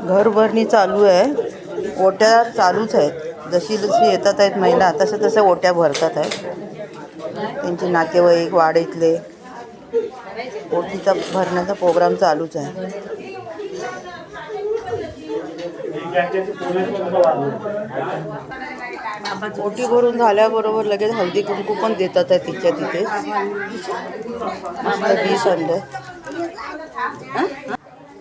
घरभरणी चालू आहे. ओट्या चालूच आहेत. जशी जशी येतात आहेत महिला तसं तसं ओट्या भरतात आहेत. त्यांचे नातेवाईक वाडीतले ओटीचा भरण्याचा प्रोग्राम चालूच आहे. ओटी भरून झाल्याबरोबर लगेच हळदी कुंकू पण देतात आहे तिच्या तिथे. मस्त बीस आणलं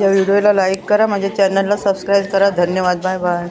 व्हिडिओला लाईक करा माझ्या चॅनलला सबस्क्राईब करा. धन्यवाद. Bye bye.